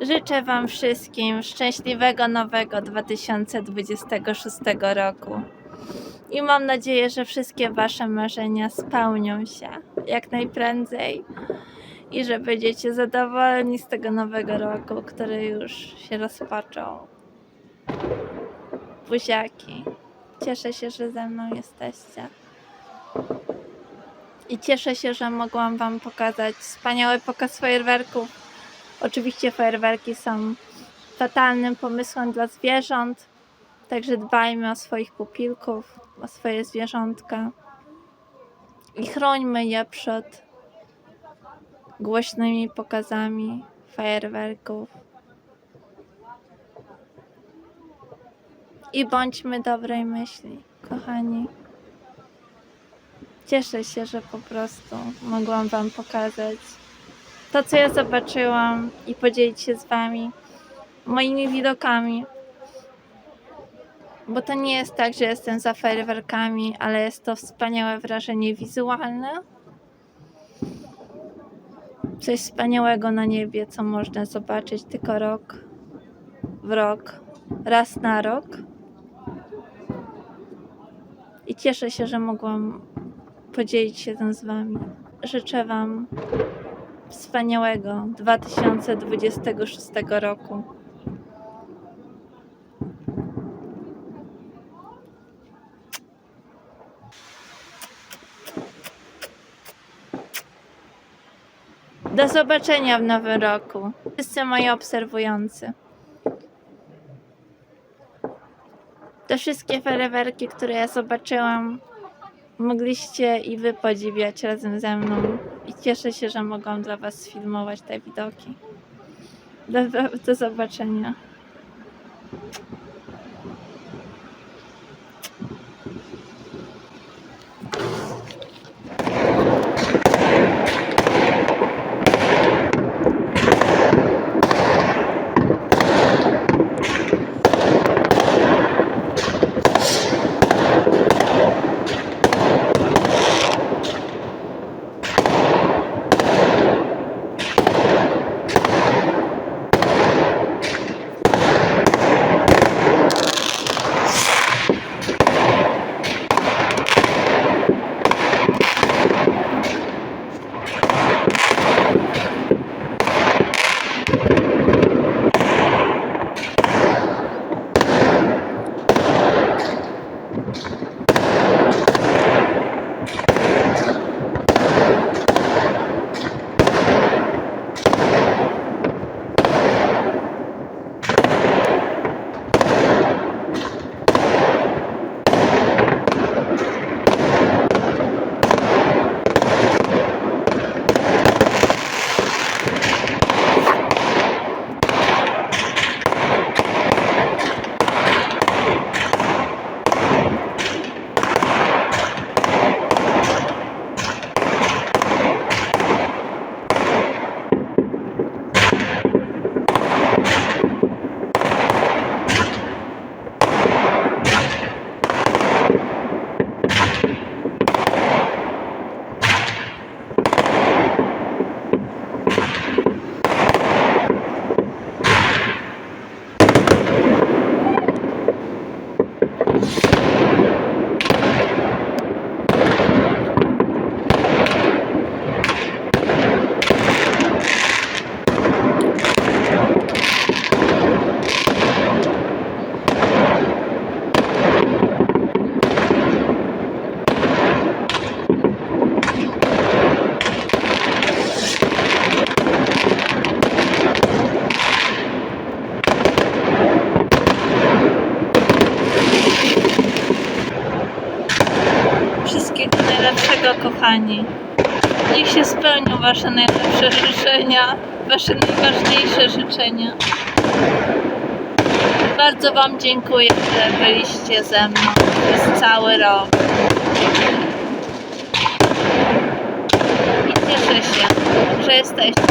Życzę Wam wszystkim szczęśliwego nowego 2026 roku. I mam nadzieję, że wszystkie Wasze marzenia spełnią się jak najprędzej i że będziecie zadowoleni z tego nowego roku, który już się rozpoczął. Buziaki. Cieszę się, że ze mną jesteście. I cieszę się, że mogłam Wam pokazać wspaniały pokaz fajerwerków. Oczywiście fajerwerki są fatalnym pomysłem dla zwierząt, także dbajmy o swoich pupilków, o swoje zwierzątka i chrońmy je przed głośnymi pokazami fajerwerków. I bądźmy dobrej myśli, kochani. Cieszę się, że po prostu mogłam Wam pokazać to, co ja zobaczyłam i podzielić się z Wami moimi widokami. Bo to nie jest tak, że jestem za fajerwerkami, ale jest to wspaniałe wrażenie wizualne. Coś wspaniałego na niebie, co można zobaczyć tylko rok w rok, raz na rok. I cieszę się, że mogłam podzielić się tym z Wami. Życzę Wam wspaniałego 2026 roku. Do zobaczenia w nowym roku. Wszyscy moi obserwujący. Te wszystkie fajerwerki, które ja zobaczyłam, mogliście i wy podziwiać razem ze mną. I cieszę się, że mogłam dla was sfilmować te widoki. Do, do, do zobaczenia. Kochani. Niech się spełnią Wasze najlepsze życzenia, Wasze najważniejsze życzenia. Bardzo Wam dziękuję, że byliście ze mną przez cały rok. I cieszę się, że jesteście.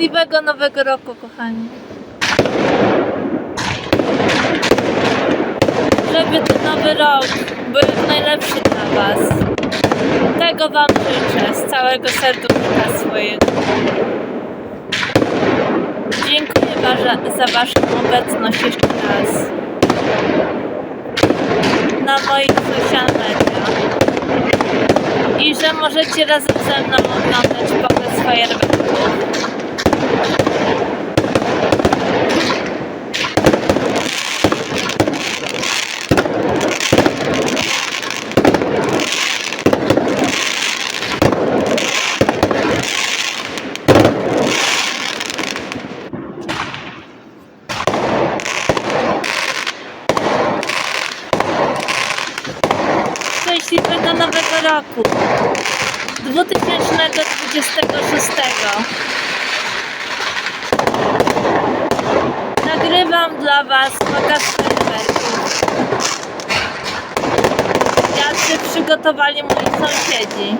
Szczęśliwego nowego roku, kochani. Żeby ten nowy rok był najlepszy dla Was. Tego Wam życzę z całego serduszka swojego. Dziękuję za Waszą obecność jeszcze raz na moich social media i że możecie razem ze mną oglądać pokaz fajerwerków. Szczęśliwego nowego roku 2026. Nagrywam dla Was pokaz fajerwerków. Jacy przygotowali moi sąsiedzi.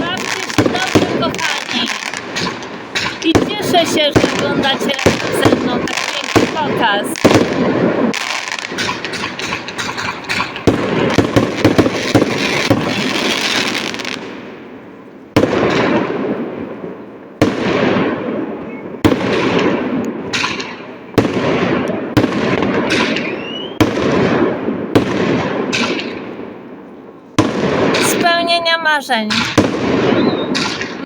Bawcie się dobrze, kochani. I cieszę się, że oglądacie razem ze mną tak piękny pokaz. Spełnienia marzeń.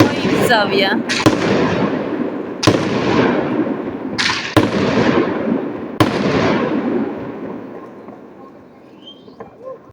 Moi widzowie.